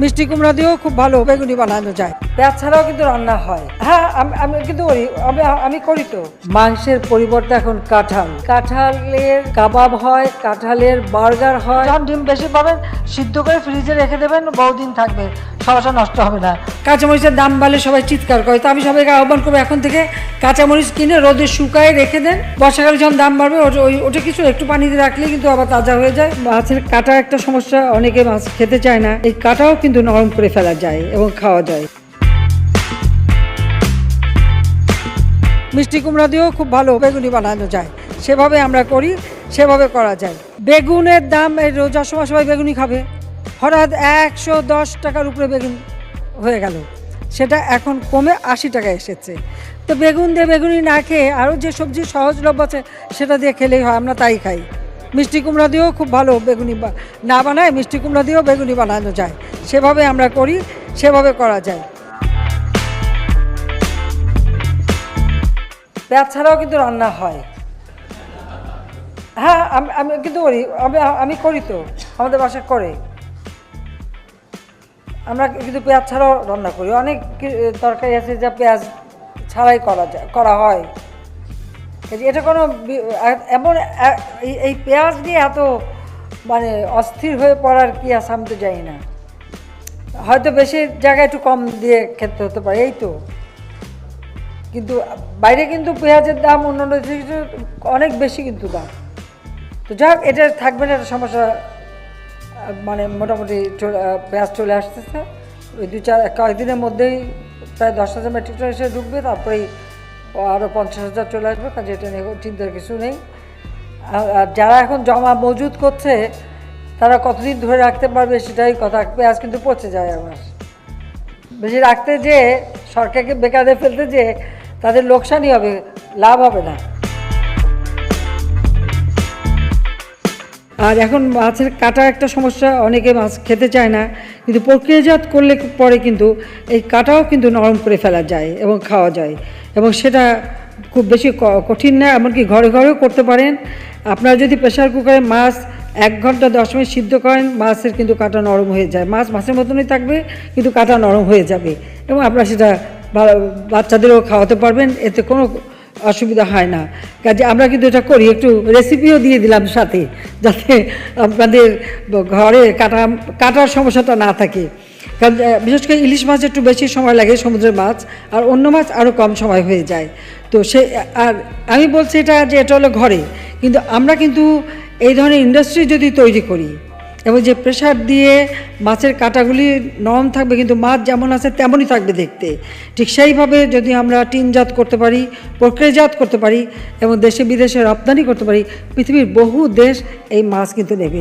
মিষ্টি কুমড়া দিয়েও খুব ভালো বেগুনি বানানো যায়। পেঁয়াজ ছাড়াও কিন্তু রান্না হয়। হ্যাঁ আমি কিন্তু করি। আমি করি তো। মাংসের পরিবর্তে এখন কাঁঠাল। কাঁঠালের কাবাব হয়, কাঁঠালের বার্গার হয়। ডিম বেশি পাবেন, সিদ্ধ করে ফ্রিজে রেখে দেবেন, বহুদিন থাকবে। সমস্যা নষ্ট হবে না। কাঁচামরিচের দাম বাড়লে সবাই চিৎকার করে। তো আমি সবাইকে আহ্বান করব, এখন থেকে কাঁচামরিচ কিনে রোদে শুকায় রেখে দেন। বর্ষাকালে যখন দাম বাড়বে ওই ওটা কিছু একটু পানিতে রাখলে কিন্তু আবার তাজা হয়ে যায়। মাছের কাটা একটা সমস্যা, অনেকে মাছ খেতে চায় না। এই কাটাও কিন্তু নরম করে ফেলা যায় এবং খাওয়া যায়। মিষ্টি কুমড়া দিয়েও খুব ভালো বেগুনি বানানো যায়। সেভাবে আমরা করি, সেভাবে করা যায়। বেগুনের দাম এই রোজার সময় সবাই বেগুনি খাবে। হঠাৎ একশো দশ টাকার উপরে বেগুন হয়ে গেল। সেটা এখন কমে আশি টাকা এসেছে। তো বেগুন দিয়ে বেগুনি না খেয়ে আরও যে সবজি সহজলভ্য আছে, সেটা দিয়ে খেলেই হয়, আমরা তাই খাই। মিষ্টি কুমড়া দিয়েও খুব ভালো বেগুনি না বানায়, মিষ্টি কুমড়া দিয়েও বেগুনি বানানো যায়। সেভাবে আমরা করি, সেভাবে করা যায়। পেঁয়াজ ছাড়াও কিন্তু রান্না হয়। হ্যাঁ আমি কিন্তু করি। আমি আমি করি তো, আমাদের বাসায় করে। আমরা কিন্তু পেঁয়াজ ছাড়াও রান্না করি। অনেক তরকারি আছে যা পেঁয়াজ ছাড়াই করা যায়, করা হয়। এটা কোনো এমন এই- পেঁয়াজ নিয়ে এত মানে অস্থির হয়ে পড়ার কি আছে আমি তো জানি না। হয়তো বেশি জায়গায় একটু কম দিয়ে খেতে হতে পারে, এই তো। কিন্তু বাইরে কিন্তু পেঁয়াজের দাম অন্যান্য অনেক বেশি কিন্তু দাম। তো যাক, এটা থাকবে না, এটা সমস্যা মানে মোটামুটি পেঁয়াজ চলে আসতেছে। ওই দু চার, কয়েকদিনের মধ্যেই প্রায় দশ হাজার মেট্রিক টন এসে ঢুকবে, তারপরেই আরও পঞ্চাশ হাজার চলে আসবে কাজে এটা নিয়ে চিন্তার কিছু নেই। আর আর যারা এখন জমা মজুদ করছে, তারা কতদিন ধরে রাখতে পারবে সেটাই কথা পেঁয়াজ কিন্তু পচে যায় আমার বেশি রাখতে যে, সরকারকে বেকারে ফেলতে যে, তাদের লোকসানই হবে, লাভ হবে না। আর এখন মাছের কাটা একটা সমস্যা, অনেকে মাছ খেতে চায় না, কিন্তু প্রক্রিয়াজাত করলে পরে কিন্তু এই কাটাও কিন্তু নরম করে ফেলা যায় এবং খাওয়া যায়। এবং সেটা খুব বেশি কঠিন না, এমনকি ঘরে ঘরেও করতে পারেন। আপনারা যদি প্রেশার কুকারে মাছ এক ঘণ্টা, দশ মিনিট সিদ্ধ করেন, মাছের কিন্তু কাটা নরম হয়ে যায়। মাছ মাছের মতনই থাকবে, কিন্তু কাটা নরম হয়ে যাবে। এবং আপনারা সেটা বাচ্চাদেরও খাওয়াতে পারবেন, এতে কোনো অসুবিধা হয় না। কাজে আমরা কিন্তু এটা করি, একটু রেসিপিও দিয়ে দিলাম সাথে, যাতে আপনাদের ঘরে কাটা, কাটার সমস্যাটা না থাকে। কারণ বিশেষ করে ইলিশ মাছ একটু বেশি সময় লাগে, সমুদ্রের মাছ, আর অন্য মাছ আরও কম সময় হয়ে যায়। তো সে, আর আমি বলছি এটা যে এটা হলো ঘরে, কিন্তু আমরা কিন্তু এই ধরনের ইন্ডাস্ট্রি যদি তৈরি করি এবং যে প্রেশার দিয়ে মাছের কাটাগুলি নরম থাকবে, কিন্তু মাছ যেমন আছে তেমনই থাকবে দেখতে। ঠিক সেইভাবে যদি আমরা টিনজাত করতে পারি, প্রক্রিয়াজাত করতে পারি এবং দেশে বিদেশে রপ্তানি করতে পারি, পৃথিবীর বহু দেশ এই মাছ কিন্তু নেবে।